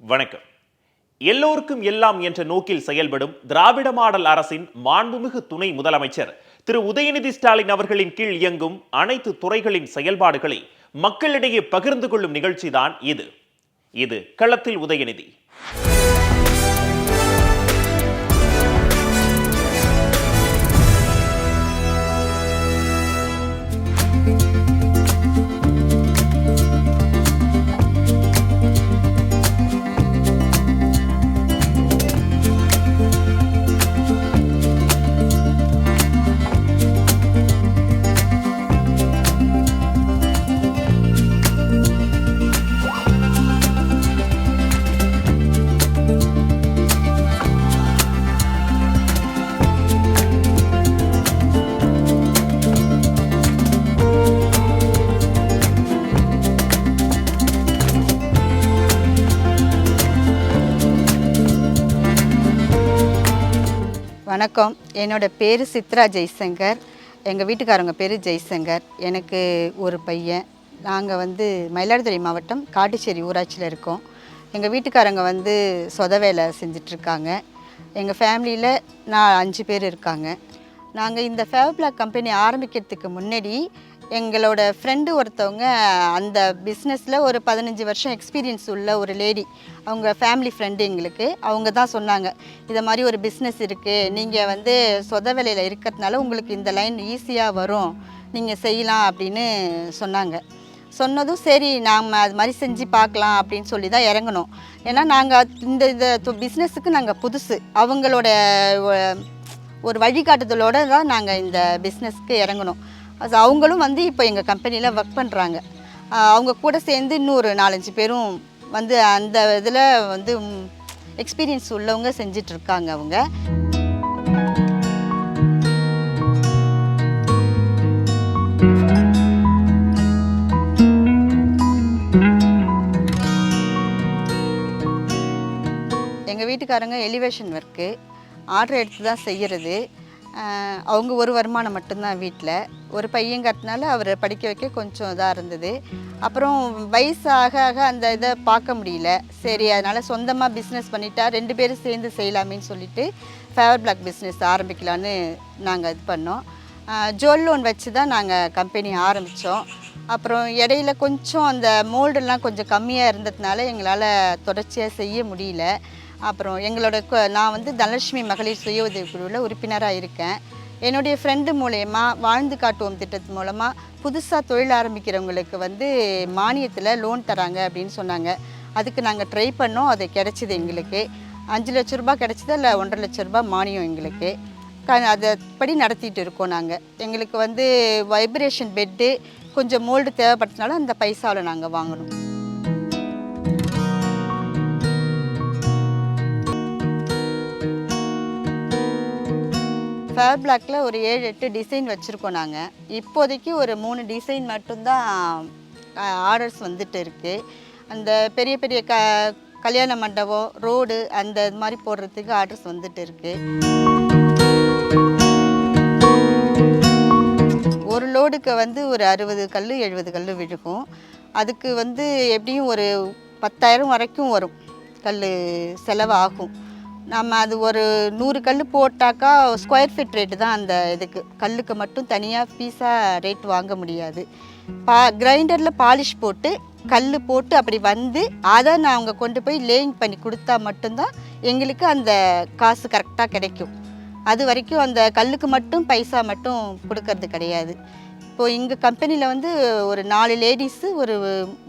வணக்கம். எல்லோருக்கும் எல்லாம் என்ற நோக்கில் செயல்படும் திராவிட மாடல் அரசின் மாண்புமிகு துணை முதலமைச்சர் திரு உதயநிதி ஸ்டாலின் அவர்களின் கீழ் இயங்கும் அனைத்து துறைகளின் செயல்பாடுகளை மக்களிடையே பகிர்ந்து கொள்ளும் நிகழ்ச்சிதான் இது. இது களத்தில் உதயநிதி. வணக்கம். என்னோடய பேர் சித்ரா ஜெய்சங்கர். எங்கள் வீட்டுக்காரங்க பேர் ஜெய்சங்கர். எனக்கு ஒரு பையன். நாங்கள் வந்து மயிலாடுதுறை மாவட்டம் காட்டுச்சேரி ஊராட்சியில் இருக்கோம். எங்கள் வீட்டுக்காரங்க வந்து சொத வேலை செஞ்சிட்ருக்காங்க. எங்கள் ஃபேமிலியில் நான் அஞ்சு பேர் இருக்காங்க. நாங்கள் இந்த ஃபேவ்பிளாக் கம்பெனி ஆரம்பிக்கிறதுக்கு முன்னாடி எங்களோட ஃப்ரெண்டு ஒருத்தவங்க அந்த பிஸ்னஸில் ஒரு பதினஞ்சு வருஷம் எக்ஸ்பீரியன்ஸ் உள்ள ஒரு லேடி அவங்க ஃபேமிலி ஃப்ரெண்டு எங்களுக்கு. அவங்க தான் சொன்னாங்க இதை மாதிரி ஒரு பிஸ்னஸ் இருக்குது நீங்கள் வந்து சொத வேலையில் இருக்கிறதுனால உங்களுக்கு இந்த லைன் ஈஸியாக வரும். நீங்கள் செய்யலாம் அப்படின்னு சொன்னாங்க. சொன்னதும் சரி நாம் அது மாதிரி செஞ்சு பார்க்கலாம் அப்படின்னு சொல்லி தான் இறங்கணும் ஏன்னா நாங்கள் இந்த இந்த பிஸ்னஸுக்கு நாங்கள் புதுசு. அவங்களோட ஒரு வழிகாட்டுதலோடு தான் நாங்கள் இந்த பிஸ்னஸ்க்கு இறங்கணும் அது அவங்களும் வந்து இப்போ எங்கள் கம்பெனியில் ஒர்க் பண்ணுறாங்க அவங்க கூட சேர்ந்து இன்னொரு நாலஞ்சு பேரும் வந்து அந்த இதில் வந்து எக்ஸ்பீரியன்ஸ் உள்ளவங்க செஞ்சிட்ருக்காங்க அவங்க. எங்கள் வீட்டுக்காரங்க எலிவேஷன் ஒர்க்கு ஆர்டர் எடுத்து தான் செய்கிறது அவங்க ஒரு வருமானம் மட்டும்தான் வீட்டில் ஒரு பையன் பையங்கிறதுனால அவரை படிக்க வைக்க கொஞ்சம் இதாக இருந்தது. அப்புறம் வயசு ஆக ஆக அந்த இதை பார்க்க முடியல. சரி அதனால் சொந்தமாக பிஸ்னஸ் பண்ணிட்டா ரெண்டு பேரும் சேர்ந்து செய்யலாமேன்னு சொல்லிட்டு ஃபேவர் பிளாக் பிஸ்னஸ் ஆரம்பிக்கலான்னு நாங்கள் இது பண்ணோம். ஜுவல் லோன் வச்சு தான் நாங்கள் கம்பெனி ஆரம்பித்தோம் அப்புறம் இடையில கொஞ்சம் அந்த மோல்டெல்லாம் கொஞ்சம் கம்மியாக இருந்ததுனால எங்களால் தொடர்ச்சியாக செய்ய முடியல. அப்புறம் எங்களோட நான் வந்து தனலட்சுமி மகளிர் சுய உதவி குழுவில் உறுப்பினராக இருக்கேன். என்னுடைய ஃப்ரெண்டு மூலயமா வாழ்ந்து காட்டுவோம் திட்டத்து மூலமாக புதுசாக தொழில் ஆரம்பிக்கிறவங்களுக்கு வந்து மானியத்தில் லோன் தராங்க அப்படின்னு சொன்னாங்க. அதுக்கு நாங்கள் ட்ரை பண்ணோம் அது கிடச்சிது எங்களுக்கு. அஞ்சு லட்ச ரூபா கிடச்சிது இல்லை ஒன்றரை லட்ச ரூபாய் மானியம் எங்களுக்கு. க அதை படி நடத்திட்டு இருக்கோம் நாங்கள் எங்களுக்கு வந்து வைப்ரேஷன் பெட்டு கொஞ்சம் மோல்டு தேவைப்பட்டதுனால அந்த பைசாவில் நாங்கள் வாங்கணும். ஃபேர் பிளாக்ல ஒரு ஏழு எட்டு டிசைன் வச்சுருக்கோம் நாங்கள் இப்போதைக்கு ஒரு மூணு டிசைன் மட்டும்தான் ஆர்டர்ஸ் வந்துட்டு இருக்குது அந்த பெரிய பெரிய க கல்யாண மண்டபம் ரோடு அந்த இது மாதிரி போடுறதுக்கு ஆர்டர்ஸ் வந்துட்டு இருக்குது ஒரு லோடுக்கு வந்து ஒரு அறுபது கல் எழுபது கல் விழுகும். அதுக்கு வந்து எப்படியும் ஒரு பத்தாயிரம் வரைக்கும் வரும். கல் செலவாகும். நம்ம அது ஒரு நூறு கல் போட்டாக்கா ஸ்கொயர் ஃபீட் ரேட்டு தான் அந்த இதுக்கு. கல்லுக்கு மட்டும் தனியாக பீஸாக ரேட் வாங்க முடியாது. பா கிரைண்டரில் பாலிஷ் போட்டு கல் போட்டு அப்படி வந்து அதை நான் அவங்க கொண்டு போய் லேயிங் பண்ணி கொடுத்தா மட்டும்தான் எங்களுக்கு அந்த காசு கரெக்டாக கிடைக்கும். அது வரைக்கும் அந்த கல்லுக்கு மட்டும் பைசா மட்டும் கொடுக்கறது கிடையாது. இப்போது எங்கள் கம்பெனியில் வந்து ஒரு நாலு லேடிஸு ஒரு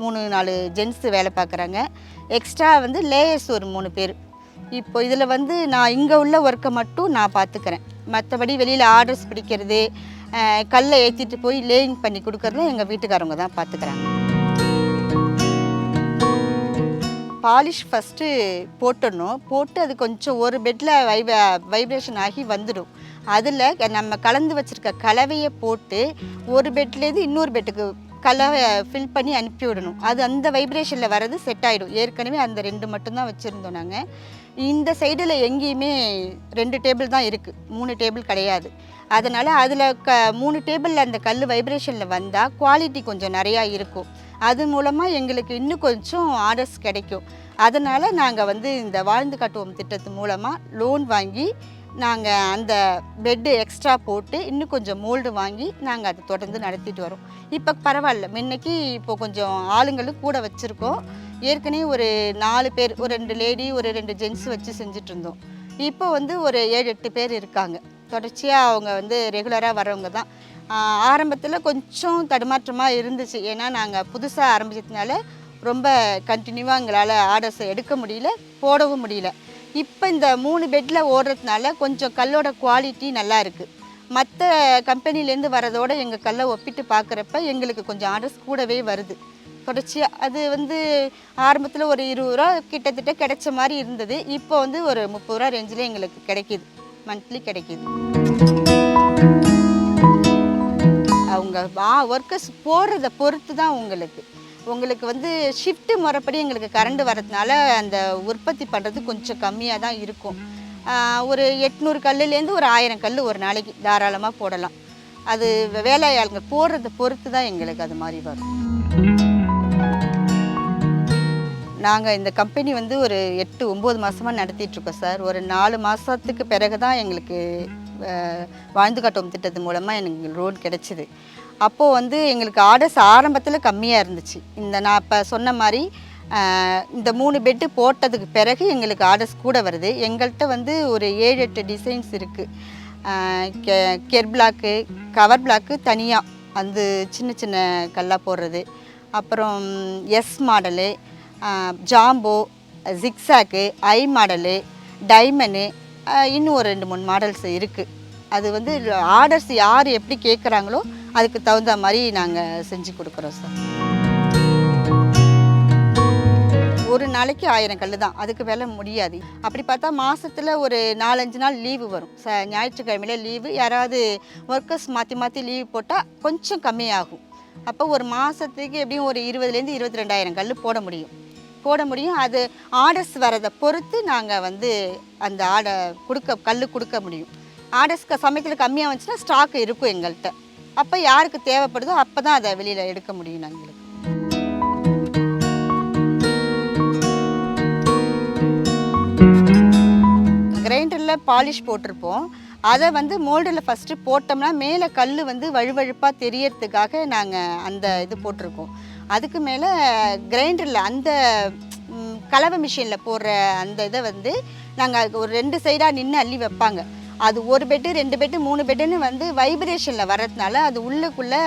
மூணு நாலு ஜென்ஸு வேலை பார்க்குறாங்க. எக்ஸ்ட்ரா வந்து லேயர்ஸ் ஒரு மூணு பேர். இப்போ இதில் வந்து நான் இங்கே உள்ள ஒர்க்கை மட்டும் நான் பார்த்துக்கிறேன் மற்றபடி வெளியில் ஆர்டர்ஸ் பிடிக்கிறது கல்லை ஏற்றிட்டு போய் லேயிங் பண்ணி கொடுக்கறதுல எங்கள் வீட்டுக்காரவங்க தான் பார்த்துக்கிறாங்க பாலிஷ் ஃபஸ்ட்டு போட்டுடணும். போட்டு அது கொஞ்சம் ஒரு பெட்டில் வைப வைப்ரேஷன் ஆகி வந்துடும். அதில் நம்ம கலந்து வச்சுருக்க கலவையை போட்டு ஒரு பெட்லேருந்து இன்னொரு பெட்டுக்கு கலவை ஃபில் பண்ணி அனுப்பி விடணும். அது அந்த வைப்ரேஷனில் வர்றது செட் ஆகிடும் ஏற்கனவே அந்த ரெண்டு மட்டும்தான் வச்சுருந்தோம் நாங்கள் இந்த சைடில் எங்கேயுமே ரெண்டு டேபிள் தான் இருக்குது மூணு டேபிள் கிடையாது. அதனால் அதில் க மூணு டேபிளில் அந்த கல் வைப்ரேஷனில் வந்தால் குவாலிட்டி கொஞ்சம் நிறையா இருக்கும். அது மூலமாக எங்களுக்கு இன்னும் கொஞ்சம் ஆர்டர்ஸ் கிடைக்கும். அதனால் நாங்கள் வந்து இந்த வாழ்ந்து காட்டுவோம் திட்டத்து மூலமாக லோன் வாங்கி நாங்கள் அந்த பெட்டு எக்ஸ்ட்ரா போட்டு இன்னும் கொஞ்சம் மோல்டு வாங்கி நாங்கள் அதை தொடர்ந்து நடத்திட்டு வரோம். இப்போ பரவாயில்ல. முன்னைக்கு இப்போ கொஞ்சம் ஆளுங்களும் கூட வச்சுருக்கோம். ஏற்கனவே ஒரு நாலு பேர் ஒரு ரெண்டு லேடி ஒரு ரெண்டு ஜென்ஸ் வச்சு செஞ்சுட்டு இருந்தோம். இப்போ வந்து ஒரு ஏழு எட்டு பேர் இருக்காங்க. தொடர்ச்சியாக அவங்க வந்து ரெகுலராக வரவங்க தான். ஆரம்பத்தில் கொஞ்சம் தடுமாற்றமாக இருந்துச்சு. ஏன்னா நாங்கள் புதுசாக ஆரம்பிச்சதுனால ரொம்ப கண்டினியூவாக எங்களால் ஆர்டர்ஸை எடுக்க முடியல போடவும் முடியல. இப்போ இந்த மூணு பெட்டில் ஓடுறதுனால கொஞ்சம் கல்லோட குவாலிட்டி நல்லா இருக்குது மற்ற கம்பெனிலேருந்து வரதோட எங்கள் கல்லை ஒப்பிட்டு பார்க்குறப்ப எங்களுக்கு கொஞ்சம் ஆர்டர்ஸ் கூடவே வருது. தொடர்ச்சியாக அது வந்து ஆரம்பத்தில் ஒரு இருபது ரூபா கிட்டத்தட்ட கிடைச்ச மாதிரி இருந்தது. இப்போ வந்து ஒரு முப்பது ரூபா ரேஞ்சில் எங்களுக்கு கிடைக்கிது. மந்த்லி கிடைக்கிது. அவங்க வா ஒர்க்கர்ஸ் போடுறத பொறுத்து தான் உங்களுக்கு. உங்களுக்கு வந்து ஷிஃப்ட்டு முறைப்படி எங்களுக்கு கரண்ட் வரதுனால அந்த உற்பத்தி பண்ணுறது கொஞ்சம் கம்மியாக தான் இருக்கும். ஒரு எட்நூறு கல்லுலேருந்து ஒரு ஆயிரம் கல் ஒரு நாளைக்கு தாராளமாக போடலாம். அது வேலையாளுங்க போடுறத பொறுத்து தான் எங்களுக்கு அது மாதிரி வரும். நாங்கள் இந்த கம்பெனி வந்து ஒரு எட்டு ஒம்பது மாதமாக நடத்திட்டுருக்கோம் சார் ஒரு நாலு மாதத்துக்கு பிறகு தான் எங்களுக்கு வாழ்ந்து காட்டும் திட்டத்து மூலமாக எனக்கு லோன் கிடச்சிது. அப்போது வந்து எங்களுக்கு ஆர்டர்ஸ் ஆரம்பத்தில் கம்மியாக இருந்துச்சு. இந்த நான் இப்போ சொன்ன மாதிரி இந்த மூணு பெட்டு போட்டதுக்கு பிறகு எங்களுக்கு ஆர்டர்ஸ் கூட வருது. எங்கள்கிட்ட வந்து ஒரு ஏழு எட்டு டிசைன்ஸ் இருக்குது கே கெர் பிளாக்கு கவர் பிளாக்கு தனியாக வந்து சின்ன சின்ன கல்லாக போடுறது. அப்புறம் S model jumbo zigzag I model diamond இன்னும் ஒரு ரெண்டு மூணு மாடல்ஸ் இருக்குது அது வந்து ஆர்டர்ஸ் யார் எப்படி கேட்குறாங்களோ அதுக்கு தகுந்த மாதிரி நாங்கள் செஞ்சு கொடுக்குறோம் சார். ஒரு நாளைக்கு ஆயிரம் கல் தான். அதுக்கு வேலை முடியாது. அப்படி பார்த்தா மாதத்தில் ஒரு நாலஞ்சு நாள் லீவு வரும். ச ஞாயிற்றுக்கிழமையில லீவு. யாராவது ஒர்க்கர்ஸ் மாற்றி மாற்றி லீவு போட்டால் கொஞ்சம் கம்மியாகும். அப்போ ஒரு மாதத்துக்கு எப்படியும் ஒரு இருபதுலேருந்து இருபத்தி ரெண்டாயிரம் கல் போட முடியும். போட முடியும். அது ஆர்டர்ஸ் வரதை பொறுத்து நாங்கள் வந்து அந்த ஆர்டர் கொடுக்க கல் கொடுக்க முடியும். ஆர்டர்ஸ்க்கு சமயத்தில் கம்மியாக வந்துச்சுன்னா ஸ்டாக் இருக்கும் எங்கள்கிட்ட அப்போ யாருக்கு தேவைப்படுதோ அப்போ தான் அதை வெளியில் எடுக்க முடியும் நாங்களுக்கு. கிரைண்டரில் பாலிஷ் போட்டிருப்போம். அதை வந்து மோல்டில் ஃபஸ்ட்டு போட்டோம்னா மேலே கல் வந்து வழுவழுப்பாக தெரியறதுக்காக நாங்கள் அந்த இது போட்டிருக்கோம். அதுக்கு மேலே கிரைண்டரில் அந்த கலவை மிஷினில் போடுற அந்த இதை வந்து நாங்கள் ஒரு ரெண்டு சைடாக நின்று அள்ளி வைப்பாங்க. அது ஒரு பெட்டு ரெண்டு பெட்டு மூணு பெட்டுன்னு வந்து வைப்ரேஷனில் வர்றதுனால அது உள்ளுக்குள்ளே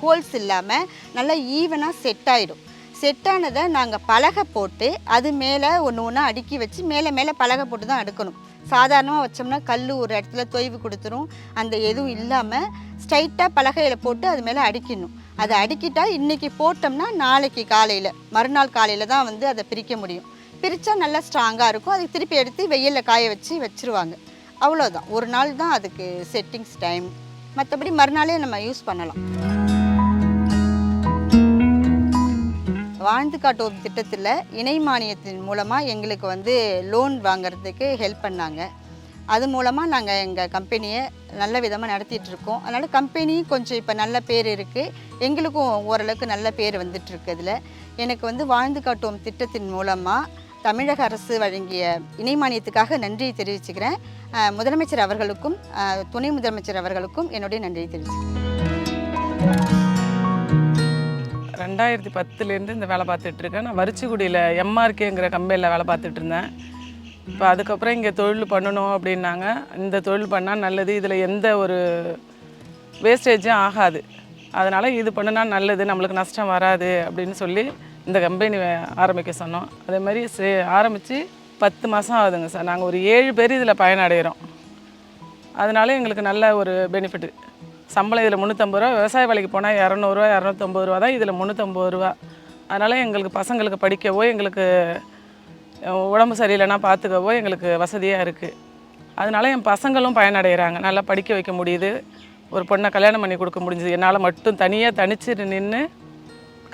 ஹோல்ஸ் இல்லாமல் நல்லா ஈவனாக செட் ஆகிடும் செட் ஆனதை நாங்கள் பலகை போட்டு அது மேலே ஒன்று ஒன்றா அடுக்கி வச்சு மேலே மேலே பலகை போட்டு தான் அடுக்கணும். சாதாரணமாக வச்சோம்னா கல் ஒரு இடத்துல தொய்வு கொடுத்துரும். அந்த எதுவும் இல்லாமல் ஸ்ட்ரைட்டாக பலகையில் போட்டு அது மேலே அடிக்கணும் அதை அடிக்கிட்டா இன்றைக்கி போட்டோம்னா நாளைக்கு காலையில் மறுநாள் காலையில் தான் வந்து அதை பிரிக்க முடியும். பிரித்தா நல்லா ஸ்ட்ராங்காக இருக்கும். அதை திருப்பி எடுத்து வெயிலில் காய வச்சு வச்சுருவாங்க. அவ்வளோதான் ஒரு நாள் தான் அதுக்கு செட்டிங்ஸ் டைம் மற்றபடி மறுநாளே நம்ம யூஸ் பண்ணலாம். வாழ்ந்து காட்டுவோம் திட்டத்தில் இணை மானியத்தின் மூலமாக எங்களுக்கு வந்து லோன் வாங்குறதுக்கு ஹெல்ப் பண்ணாங்க. அது மூலமாக நாங்கள் எங்கள் கம்பெனியை நல்ல விதமாக நடத்திட்டுருக்கோம் அதனால் கம்பெனி கொஞ்சம் இப்போ நல்ல பேர் இருக்குது எங்களுக்கும் ஓரளவுக்கு நல்ல பேர் வந்துட்டுருக்கு இதில் எனக்கு வந்து வாழ்ந்து காட்டுவோம் திட்டத்தின் மூலமாக தமிழக அரசு வழங்கிய இணை மானியத்துக்காக நன்றியை தெரிவிச்சுக்கிறேன். முதலமைச்சர் அவர்களுக்கும் துணை முதலமைச்சர் அவர்களுக்கும் என்னுடைய நன்றியை தெரிவிச்சுக்கிறேன். ரெண்டாயிரத்தி பத்துலேருந்து இந்த வேலை பார்த்துட்டு இருக்கேன். நான் வரிச்சிக்குடியில் எம்ஆர்கேங்கிற கம்பெனியில் வேலை பார்த்துட்டு இருந்தேன். இப்போ அதுக்கப்புறம் இங்கே தொழில் பண்ணணும் அப்படின்னாங்க. இந்த தொழில் பண்ணால் நல்லது. இதில் எந்த ஒரு வேஸ்டேஜும் ஆகாது. அதனால் இது பண்ணுனா நல்லது. நம்மளுக்கு நஷ்டம் வராது அப்படின்னு சொல்லி இந்த கம்பெனி ஆரம்பிக்க சொன்னோம். அதே மாதிரி சே ஆரம்பித்து பத்து மாதம் ஆகுதுங்க சார். நாங்கள் ஒரு ஏழு பேர் இதில் பயனடைகிறோம் அதனால எங்களுக்கு நல்ல ஒரு பெனிஃபிட் சம்பளம் இதில் முந்நூற்றம்பது ரூபா விவசாய வேலைக்கு போனால் இரநூறுவா இரநூத்தம்பது ரூபா தான் இதில் முந்நூற்றம்பது ரூபா. அதனால் எங்களுக்கு பசங்களுக்கு படிக்கவோ எங்களுக்கு உடம்பு சரியில்லைன்னா பார்த்துக்கவோ எங்களுக்கு வசதியாக இருக்குது அதனால என் பசங்களும் பயனடைகிறாங்க நல்லா படிக்க வைக்க முடியுது. ஒரு பொண்ணை கல்யாணம் பண்ணி கொடுக்க முடிஞ்சுது. என்னால் மட்டும் தனியாக தனிச்சு நின்று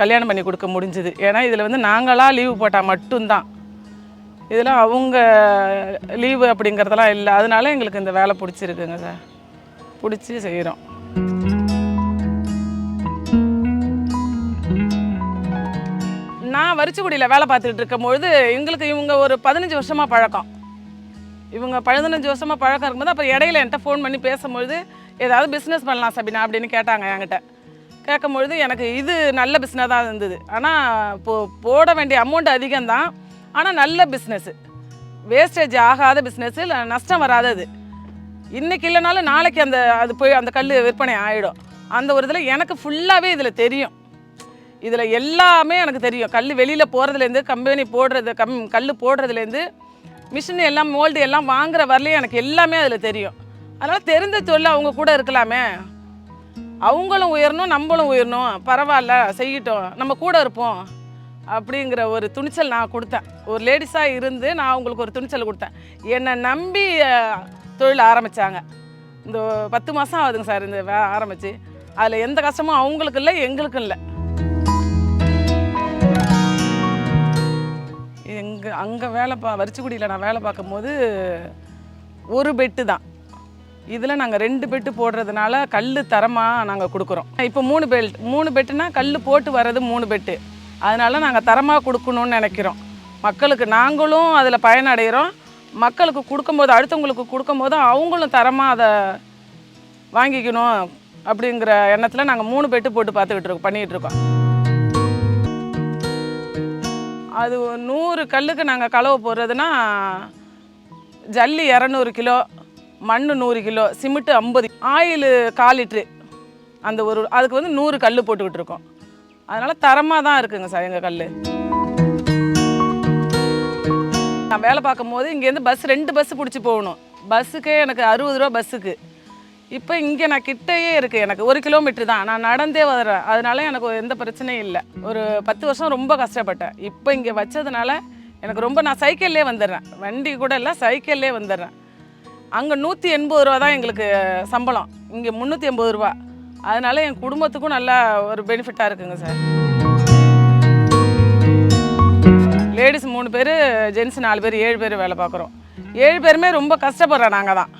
கல்யாணம் பண்ணி கொடுக்க முடிஞ்சுது. ஏன்னா இதில் வந்து நாங்களாக லீவு போட்டால் மட்டும்தான். இதில் அவங்க லீவு அப்படிங்கிறதெல்லாம் இல்லை. அதனால எங்களுக்கு இந்த வேலை பிடிச்சிருக்குங்க சார் பிடிச்சி செய்கிறோம் நான் வரிச்சிக்குடியில் வேலை பார்த்துக்கிட்டு இருக்கும்பொழுது எங்களுக்கு இவங்க ஒரு பதினஞ்சு வருஷமாக பழக்கம். இவங்க பதினஞ்சு வருஷமாக பழக்கம் இருக்கும்போது அப்புறம் இடையில என்கிட்ட ஃபோன் பண்ணி பேசும்பொழுது ஏதாவது பிஸ்னஸ் பண்ணலாம் சபினா அப்படின்னு கேட்டாங்க என்கிட்ட. கேட்கும்பொழுது எனக்கு இது நல்ல பிஸ்னஸ் தான் இருந்தது. ஆனால் இப்போ போட வேண்டிய அமௌண்ட் அதிகம்தான். ஆனால் நல்ல பிஸ்னஸ்ஸு வேஸ்டேஜ் ஆகாத பிஸ்னஸ் நஷ்டம் வராதது. இன்றைக்கி இல்லைனாலும் நாளைக்கு அந்த அது போய் அந்த கல் விற்பனை ஆகிடும் அந்த ஒரு இதில் எனக்கு ஃபுல்லாகவே இதில் தெரியும். இதில் எல்லாமே எனக்கு தெரியும். கல் வெளியில் போகிறதுலேருந்து கம்பெனி போடுறது கம் கல் போடுறதுலேருந்து மிஷின் எல்லாம் மோல்டு எல்லாம் வாங்குற வரலையும் எனக்கு எல்லாமே அதில் தெரியும். அதனால் தெரிந்த தொழில் அவங்க கூட இருக்கலாமே. அவங்களும் உயரணும் நம்மளும் உயரணும். பரவாயில்ல செய்யட்டும். நம்ம கூட இருப்போம் அப்படிங்கிற ஒரு துணிச்சல் நான் கொடுத்தேன். ஒரு லேடிஸாக இருந்து நான் அவங்களுக்கு ஒரு துணிச்சல் கொடுத்தேன். என்னை நம்பி தொழில் ஆரம்பித்தாங்க இந்த பத்து மாதம் ஆகுதுங்க சார் இந்த வே ஆரம்பித்து அதில் எந்த கஷ்டமும் அவங்களுக்கு இல்லை எங்களுக்கும் இல்லை. எங்கள் அங்கே வேலை பா வரிச்சிக்குடியில் நான் வேலை பார்க்கும்போது ஒரு பெட்டு தான். இதில் நாங்கள் ரெண்டு பெட்டு போடுறதுனால கல் தரமாக நாங்கள் கொடுக்குறோம். இப்போ மூணு பெல்ட் மூணு பெட்டுனா கல் போட்டு வர்றது மூணு பெட்டு அதனால் நாங்கள் தரமாக கொடுக்கணும்னு நினைக்கிறோம். மக்களுக்கு நாங்களும் அதில் பயனடைகிறோம் மக்களுக்கு கொடுக்கும்போது அடுத்தவங்களுக்கு கொடுக்கும்போது அவங்களும் தரமாக அதை வாங்கிக்கணும் அப்படிங்கிற எண்ணத்தில் நாங்கள் மூணு பெட்டு போட்டு பார்த்துக்கிட்டு இருக்கோம் இருக்கோம். அது ஒரு நூறு கல்லுக்கு நாங்கள் கலவை போடுறதுன்னா ஜல்லி இரநூறு கிலோ மண் நூறு கிலோ சிமெண்ட்டு ஐம்பது ஆயில் கால் லிட்ரு. அந்த ஒரு அதுக்கு வந்து நூறு கல் போட்டுக்கிட்டு இருக்கோம் அதனால் தரமாக தான் இருக்குங்க சார் எங்கள் கல் நான் வேலை பார்க்கும்போது இங்கேருந்து பஸ் ரெண்டு பஸ் பிடிச்சி போகணும். பஸ்ஸுக்கே எனக்கு அறுபது ரூபா பஸ்ஸுக்கு. இப்போ இங்கே நான் கிட்டேயே இருக்குது எனக்கு ஒரு கிலோமீட்டர் தான். நான் நடந்தே வர்றேன். அதனால எனக்கு எந்த பிரச்சனையும் இல்லை. ஒரு பத்து வருஷம் ரொம்ப கஷ்டப்பட்டேன். இப்போ இங்கே வச்சதுனால எனக்கு ரொம்ப நான் சைக்கிள்லேயே வந்துடுறேன். வண்டி கூட இல்லை சைக்கிள்லேயே வந்துடுறேன். அங்கே நூற்றி எண்பது ரூபா தான் எங்களுக்கு சம்பளம். இங்கே முந்நூற்றி எண்பது ரூபா. அதனால் என் குடும்பத்துக்கும் நல்லா ஒரு பெனிஃபிட்டாக இருக்குங்க சார். லேடிஸ் மூணு பேர் ஜென்ஸ் நாலு பேர் ஏழு பேர் வேலை பார்க்குறோம். ஏழு பேருமே ரொம்ப கஷ்டப்படுறோம் நாங்கள் தான்.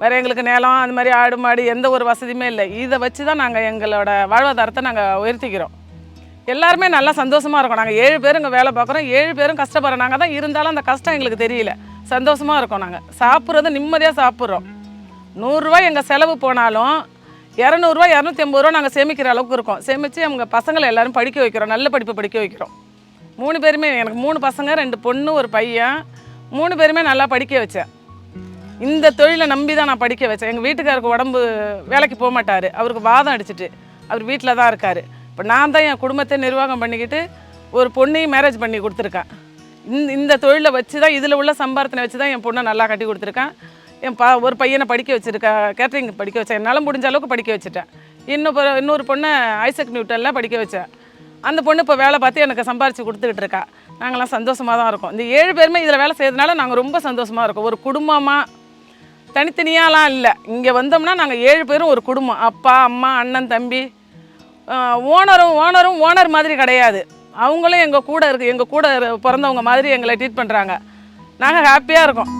வேறு எங்களுக்கு நிலம் அந்த மாதிரி ஆடு மாடு எந்த ஒரு வசதியுமே இல்லை. இதை வச்சு தான் நாங்கள் எங்களோட வாழ்வாதாரத்தை நாங்கள் உயர்த்திக்கிறோம். எல்லாருமே நல்லா சந்தோஷமாக இருக்கோம். நாங்கள் ஏழு பேரும் இங்கே வேலை பார்க்குறோம். ஏழு பேரும் கஷ்டப்படுறோம் நாங்கள் தான் இருந்தாலும் அந்த கஷ்டம் எங்களுக்கு தெரியல. சந்தோஷமாக இருக்கோம் நாங்கள் சாப்பிட்றது நிம்மதியாக சாப்பிட்றோம். நூறுரூவா எங்கள் செலவு போனாலும் இரநூறுவா இரநூத்தி ஐம்பது ரூபா நாங்கள் சேமிக்கிற அளவுக்கு இருக்கோம். சேமித்து அவங்க பசங்களை எல்லோரும் படிக்க வைக்கிறோம். நல்ல படிப்பு படிக்க வைக்கிறோம். மூணு பேருமே எனக்கு மூணு பசங்க ரெண்டு பொண்ணு ஒரு பையன். மூணு பேருமே நல்லா படிக்க வச்சேன். இந்த தொழிலை நம்பி தான் நான் படிக்க வச்சேன். எங்கள் வீட்டுக்காருக்கு உடம்பு வேலைக்கு போக மாட்டார் அவருக்கு வாதம் அடிச்சிட்டு அவர் வீட்டில் தான் இருக்கார். இப்போ நான் தான் என் குடும்பத்தை நிர்வாகம் பண்ணிக்கிட்டு ஒரு பொண்ணையும் மேரேஜ் பண்ணி கொடுத்துருக்கேன். இந்த இந்த தொழிலை வச்சு தான் இதில் உள்ள சம்பாரத்தினை வச்சு தான் என் பொண்ணை நல்லா கட்டி கொடுத்துருக்கேன். என் பா ஒரு பையனை படிக்க வச்சுருக்கேன் கேட்ரிங் படிக்க வச்சேன். என்னால் முடிஞ்ச அளவுக்கு படிக்க வச்சுட்டேன். இன்னும் இப்போ இன்னொரு பொண்ணை ஐசக் நியூட்டனில் படிக்க வச்சேன். அந்த பொண்ணு இப்போ வேலை பார்த்து எனக்கு சம்பாரித்து கொடுத்துக்கிட்டு இருக்கா. நாங்களாம் சந்தோஷமாக தான் இருக்கோம். இந்த ஏழு பேருமே இதில் வேலை செய்யறதுனால நாங்கள் ரொம்ப சந்தோஷமாக இருக்கோம். ஒரு குடும்பமாக தனித்தனியாலாம் இல்லை. இங்கே வந்தோம்னா நாங்கள் ஏழு பேரும் ஒரு குடும்பம். அப்பா அம்மா அண்ணன் தம்பி ஓனரும் ஓனரும் ஓனர் மாதிரி கிடையாது. அவங்களும் எங்கள் கூட இருக்கு எங்கள் கூட பிறந்தவங்க மாதிரி எங்களை ட்ரீட் பண்ணுறாங்க நாங்கள் ஹாப்பியாக இருக்கோம்.